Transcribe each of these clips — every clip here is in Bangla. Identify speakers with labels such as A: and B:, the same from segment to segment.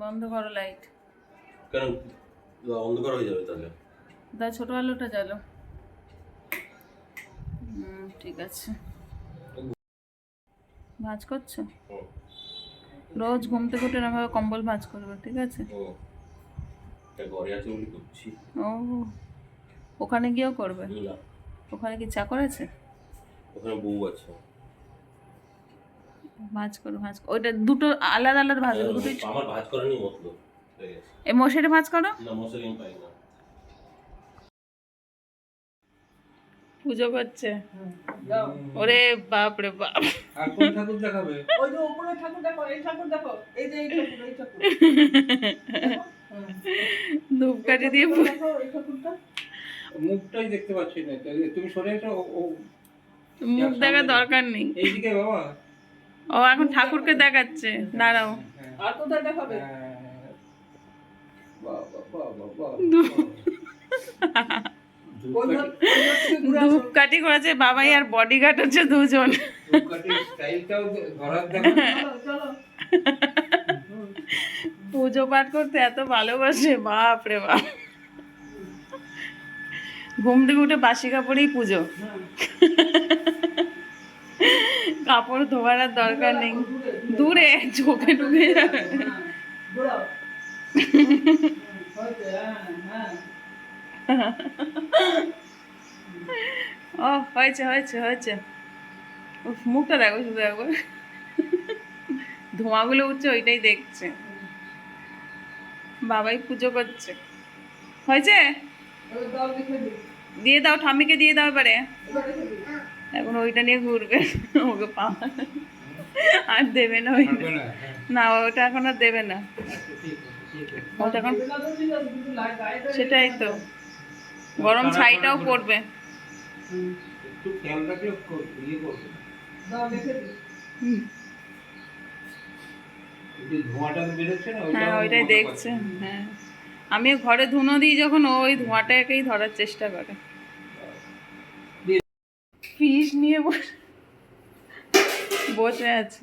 A: বন্ধ করো লাইট।
B: কেন? অন্ধকার হয়ে যাবে তাহলে।
A: দা ছোট আলোটা জ্বালো ঠিক আছে। ভাঁজ করছ? রোজ ঘুম থেকে উঠে এরকমভাবে কম্বল ভাঁজ করবে ঠিক আছে?
B: ও আছে
A: ওখানে গিয়েও করবে? ওখানে কি চা করেছে?
B: ওখানে বউ আছে।
A: ভাজ করো ভাজ করো ওইটা দুটো আলাদা আলাদা ভাজ করো দুটোই
B: আমার ভাজ করারই মতলব
A: এই মশারি ভাজ করো?
B: না মশারি আমি পাই না
A: পুজো করছে। ওরে বাপ রে বাপ।
C: আর কোন ঠাকুর দেখাবে?
D: ওই যে উপরে ঠাকুর দেখো এই ঠাকুর দেখো এই যে এই ঠাকুর এই ঠাকুর।
A: ধূপকাঠি দিয়ে
D: এই ঠাকুরটা।
C: মুখটাই দেখতে পাচ্ছি না। তুমি সরে ও
A: মুখ দেখার দরকার নেই।
C: এইদিকে বাবা।
A: ও এখন ঠাকুরকে দেখাচ্ছে। দাঁড়াও।
C: হ্যাঁ,
D: আর কোথায় দেখাবে?
C: হ্যাঁ। ধূপকাঠি-
A: করেছে বাবাই আর বডিগার্ড হচ্ছে দুজন। পুজো পাঠ করতে এত ভালোবাসে বাপ রে বাপ। ঘুম থেকে উঠে বাসি কাপড়েই পুজো। কাপড় ধোয়ার আর দরকার নেই দূরে, চোখে ঢুকে যাবে। ও, হয়েছে হয়েছে হয়েছে মুখটা দেখো শুধু একবার ধোঁয়াগুলো উঠছে, ওইটাই দেখছে বাবাই পুজো করছে হয়েছে। দিয়ে দাও, ঠাম্মিকে দিয়ে দাও এবারে। এখন ওইটা নিয়ে ঘুরবে। ওকে পাওয়া আর দেবে না ওই
C: না হ্যাঁ,
A: ওটা এখন আর দেবে না। ওটা এখন সেটাই তো। গরম ছাইটাও পড়বে।
C: ইয়ে না
A: হ্যাঁ ওইটাই দেখছে। হ্যাঁ। আমি ঘরে ধুনো দিই যখন ওই ধোঁয়াটাকেই ধরার চেষ্টা করে। ফিস নিয়ে বসে বসে আছে।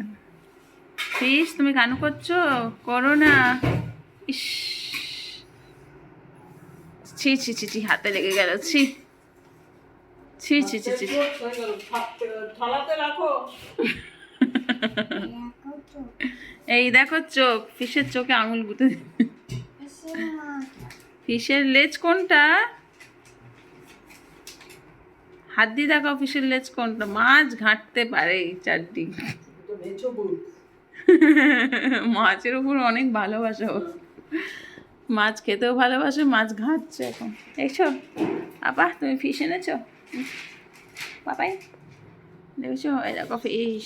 A: ফিস তুমি কানু করছ? করো না। ইস। ছি ছি ছি ছি হাতে লেগে গেল। ছি। ছি ছি ছি ছি। এই দেখো চোখ ফিশের চোখে আঙুল গুঁতে ফিশের লেজ কোনটা? হাত দিয়ে দেখাও ফিশের লেজ কোনটা? মাছ ঘাঁটতে পারে এই চারটি। মাছের উপর অনেক ভালোবাসা। মাছ খেতেও ভালোবাসে, মাছ ঘাঁটছে এখন। দেখছ আপা, তুমি ফিশ এনেছো? পাপাই, দেখছ? এই দেখো ফিশ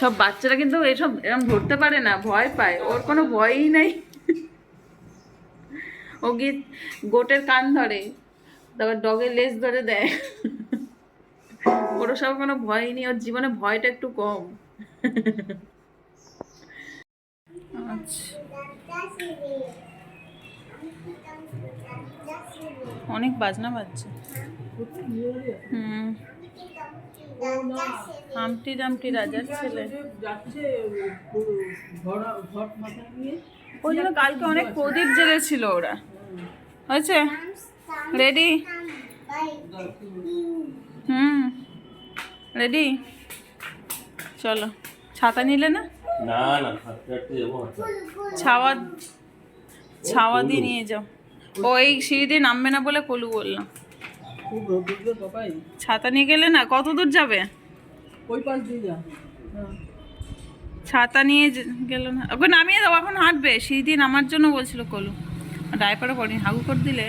A: সব বাচ্চারা কিন্তু এসব এরকম ধরতে পারে না, ভয় পায়। ওর কোনো ভয়ই নাই। ও গিয়ে গোটের কান ধরে? তারপর ডগের লেজ ধরে দেয়। ওর সব কোনো ভয় নেই ওর জীবনে ভয়টা একটু কম। আচ্ছা। অনেক বাজনা বাজছে। হুম। হামটি ডামটি রাজার ছেলে।
D: যাচ্ছে ঘট মাথায় নিয়ে
A: ওই জন্য কালকে অনেক প্রদীপ জেলেছিল ওরা। হয়েছে? রেডি হুম। রেডি চলো। ছাতা নিলে না? ছাওয়া ছাওয়া দিয়ে নিয়ে যাও। ও এই সিঁড়ি দিয়ে নামবে না বলে কলু বললাম ছাতা নিয়ে গেলে না? কত দূর যাবে?
D: ওই পাশ দিয়ে যা। হ্যাঁ
A: ছাতা নিয়ে গেল না। ওকে নামিয়ে দাও, এখন হাঁটবে। সেই দিন নামার জন্য বলছিল, কলু, ডাইপারও পড়ি হাগু করে দিলে।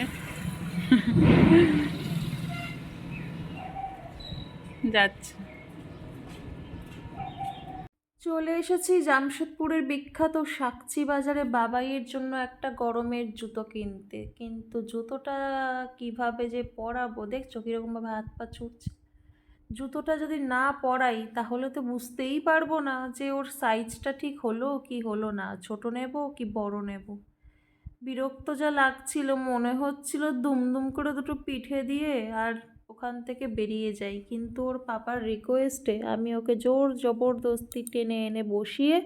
A: যাচ্ছে। চলে এসেছি জামশেদপুরের বিখ্যাত সাকচি বাজারে বাবাইয়ের জন্য একটা গরমের জুতো কিনতে। কিন্তু জুতোটা কীভাবে যে পরাবো, দেখছ কীরকমভাবে হাত পা ছুটছে? জুতোটা যদি না পরাই, তাহলে তো বুঝতেই পারব না যে ওর সাইজটা ঠিক হলো কি হলো না, ছোট নেব কি বড় নেব? বিরক্ত যা লাগছিল, মনে হচ্ছিল দুমদুম করে দুটো পিঠে দিয়ে আর ওখান থেকে বেরিয়ে যাই। কিন্তু ওর পাপার রিকোয়েস্টে আমি ওকে জোর জবরদস্তি টেনে এনে বসিয়ে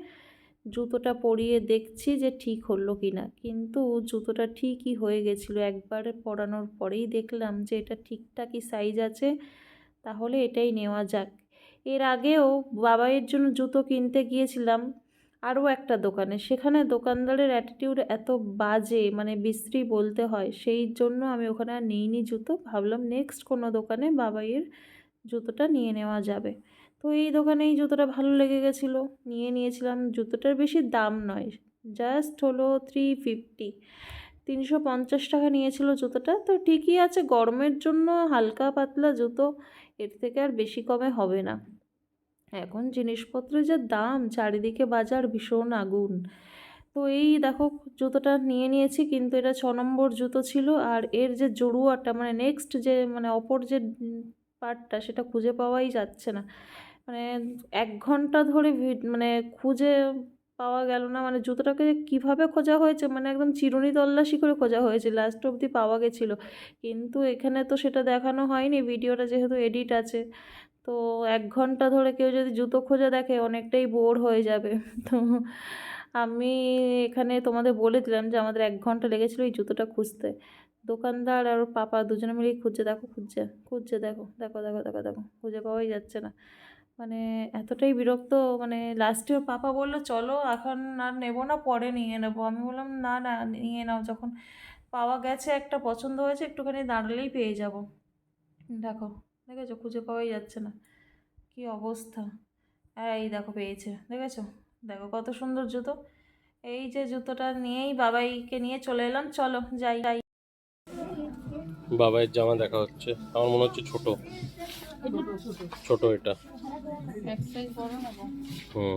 A: জুতোটা পরিয়ে দেখছি যে ঠিক হলো কি না কিন্তু জুতোটা ঠিকই হয়ে গেছিল। একবার পরানোর পরেই দেখলাম যে এটা ঠিকঠাকই সাইজ আছে। তাহলে এটাই নেওয়া যাক। এর আগেও বাবাইয়ের জন্য জুতো কিনতে গিয়েছিলাম, আরও একটা দোকানে। সেখানে দোকানদারের অ্যাটিটিউড এত বাজে মানে বিশ্রী বলতে হয়। সেই জন্য আমি ওখানে আর নিইনি জুতো। ভাবলাম নেক্সট কোনো দোকানে বাবাইয়ের জুতোটা নিয়ে নেওয়া যাবে। তো এই দোকানে এই জুতোটা ভালো লেগে গেছিল। নিয়ে নিয়েছিলাম। জুতোটার বেশি দাম নয় জাস্ট হলো থ্রি ফিফটি তিনশো পঞ্চাশ টাকা নিয়েছিল জুতোটা। তো ঠিকই আছে, গরমের জন্য হালকা পাতলা জুতো। এর থেকে আর বেশি কমে হবে না। এখন জিনিসপত্রের যে দাম, চারিদিকে বাজার ভীষণ আগুন। তো এই দেখো, জুতোটা নিয়ে নিয়েছি, কিন্তু এটা ছ নম্বর জুতো ছিল, আর এর যে জড়ুয়াটা মানে নেক্সট যে মানে অপর যে পার্টটা, সেটা খুঁজে পাওয়াই যাচ্ছে না। মানে এক ঘণ্টা ধরে মানে খুঁজে পাওয়া গেল না। মানে জুতোটাকে কীভাবে খোঁজা হয়েছে মানে একদম চিরুনি তল্লাশি করে খোঁজা হয়েছে লাস্ট অবধি পাওয়া গেছিল। কিন্তু এখানে তো সেটা দেখানো হয়নি, ভিডিওটা যেহেতু এডিট আছে, তো এক ঘণ্টা ধরে কেউ যদি জুতো খোঁজা দেখে, অনেকটাই বোর হয়ে যাবে। তো আমি এখানে তোমাদের বলে দিলাম যে আমাদের এক ঘণ্টা লেগেছিলো এই জুতোটা খুঁজতে। দোকানদার আর পাপা দুজনে মিলেই খুঁজছে, দেখো খুঁজছে খুঁজছে, দেখো দেখো দেখো দেখো দেখো, খুঁজে পাওয়াই যাচ্ছে না। মানে এতটাই বিরক্ত মানে লাস্টে ওর পাপা বলল, চলো এখন আর নেব না, পরে নিয়ে নেব। আমি বললাম, না না, নিয়ে নাও। যখন পাওয়া গেছে একটা পছন্দ হয়েছে, একটুখানি দাঁড়ালেই পেয়ে যাব। দেখো, দেখেছ? খুঁজে পাওয়াই যাচ্ছে না। কি অবস্থা? এই দেখো, পেয়েছে। দেখেছ? দেখো কত সুন্দর জুতো। এই যে জুতোটা নিয়েই বাবাইকে নিয়ে চলে এলাম। চলো যাই যাই।
B: বাবাইয়ের জামা দেখা হচ্ছে। আমার মনে হচ্ছে ছোট। ছোট এটা। হুম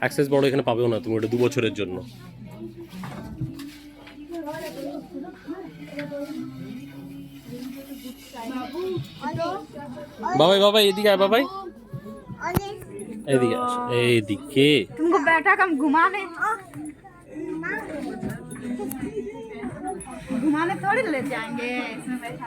B: অ্যাক্সেস বড় এখানে পাবেও না তুমি ওটা দু বছরের জন্য বাবাই বাবাই এদিকে আয় বাবাই এদিকে আস এইদিকে
E: तुमको बैठा हम घुमाने घुमाने थोड़ी ले जाएंगे इसमें बैठा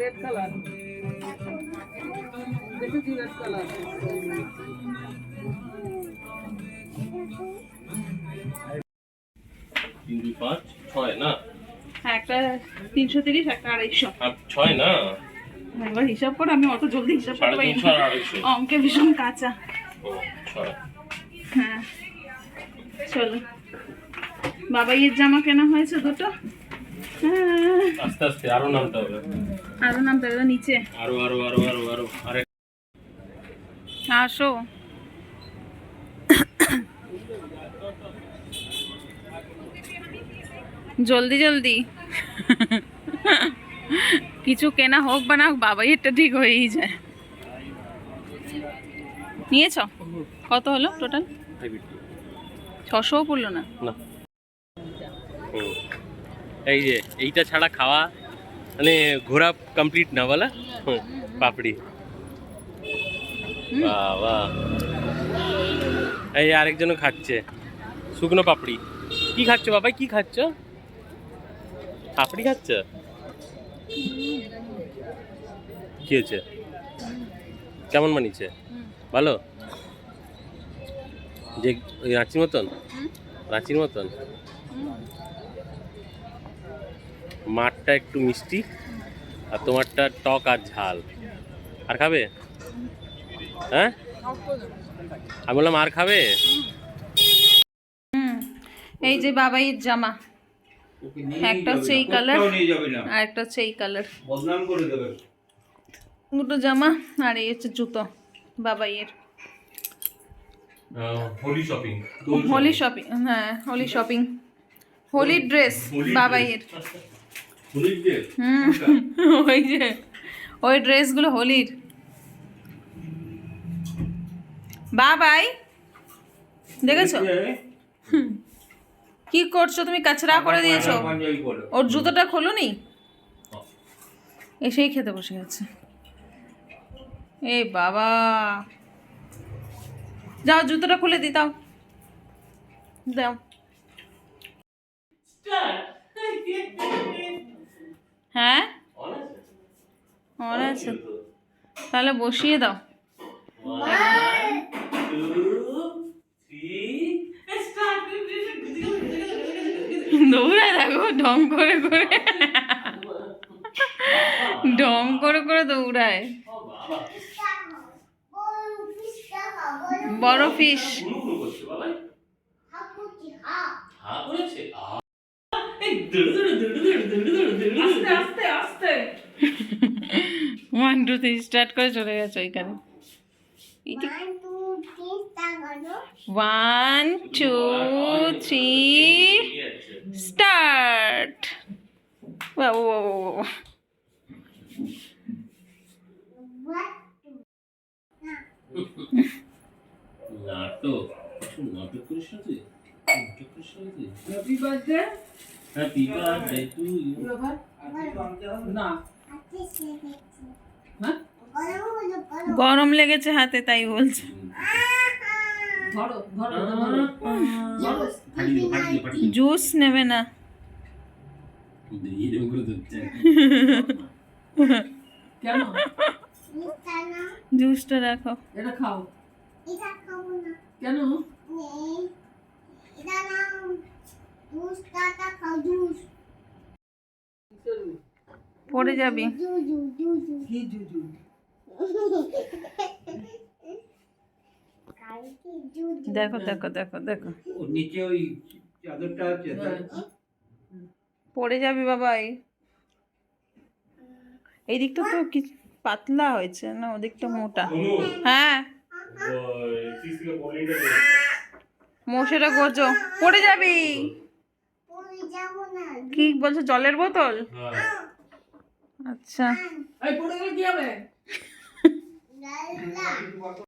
D: রেড কালার দেখেছি রেড কালার
B: তিন দুই পাঁচ ছয় না?
D: হ্যাঁ একটা তিনশো তিরিশ একটা আড়াইশো।
B: ছয় না?
D: একবার হিসাব করে আমি অত জলদি হিসাব করতে পারি অঙ্কে ভীষণ কাঁচা।
B: ছয়।
D: হ্যাঁ। চলো। বাবাইয়ের জামা কেনা হয়েছে দুটো? হ্যাঁ,
B: আস্তে আস্তে আরও নামতে হবে।
D: আরও নাম তো নিচে।
B: আরও আরও আরও আরও আরও আরে।
D: আসো। জলদি জলদি। কিছু কেনা হোক বা না হোক বাবাই এটা ঠিক হয়েই যায়। নিয়েছ? কত হলো টোটাল? ছশোও পড়ল না?
B: না। হুম। এই যে এইটা ছাড়া খাওয়া মানে ঘোরা কমপ্লিট না বলা? পাপড়ি। বাহ এই আরেকজনও খাচ্ছে শুকনো পাপড়ি। কি খাচ্ছ বাবাই? কি খাচ্ছ? পাপড়ি খাচ্ছ? কি হয়েছে? কেমন মানিয়েছে ভালো? যে ওই রাঁচির মতন? রাঁচির মতন? মাঠটা একটু মিষ্টি আর তোমারটা টক আর ঝাল। আর খাবে? হ্যাঁ? আমি বললাম আর খাবে?
A: এই যে বাবাইয়ের জামা। একটা হচ্ছে এই কালার আর একটা হচ্ছে এই কালার।
C: বদনাম করে দেবে।
A: দুটো জামা আর এই হচ্ছে জুতো বাবাইয়ের।
B: হোলি শপিং
A: হোলি শপিং হ্যাঁ হোলি শপিং হোলি ড্রেস বাবাইয়ের হুম ওই যে ওই ড্রেসগুলো হোলির। বাবাই দেখেছ? কি করছ তুমি? কাচরা করে দিয়েছ? ওর জুতোটা খোলোনি? এসেই খেতে বসে গেছে। এ বাবা যাও, জুতোটা খুলে দি, দাও। দাও। হ্যাঁ? আছে তাহলে বসিয়ে দাও। দৌড়ায় দেখো, ঢং করে করে। ঢং করে করে দৌড়ায়। বড় fish one two three start করে চলে গেছে ওইখানে ওয়ান টু থ্রি স্টার্ট ও
B: নাটক নাটক করিস না তুই? নাটক করিস না তুই?
D: Happy birthday
B: happy birthday to you
D: না।
A: গরম লেগেছে হাতে তাই বলছে।
D: ধরো ধরো ধরো।
B: ফাটিয়ে ফাটিয়ে ফাটিয়ে
A: না
D: খাও কেন?
A: পড়ে যাবি। দেখো দেখো দেখো দেখো।
C: নিচে ওই চাদরটা আছে
D: হ্যাঁ।
A: পড়ে যাবি বাবাই। এই দিকটা তো কি পাতলা হয়েছে না ওদিকটা মোটা। হ্যাঁ। মশাটা গোজো। পড়ে যাবি। কি বলছো জলের বোতল? আচ্ছা।
D: পড়ে গেলে কি হবে?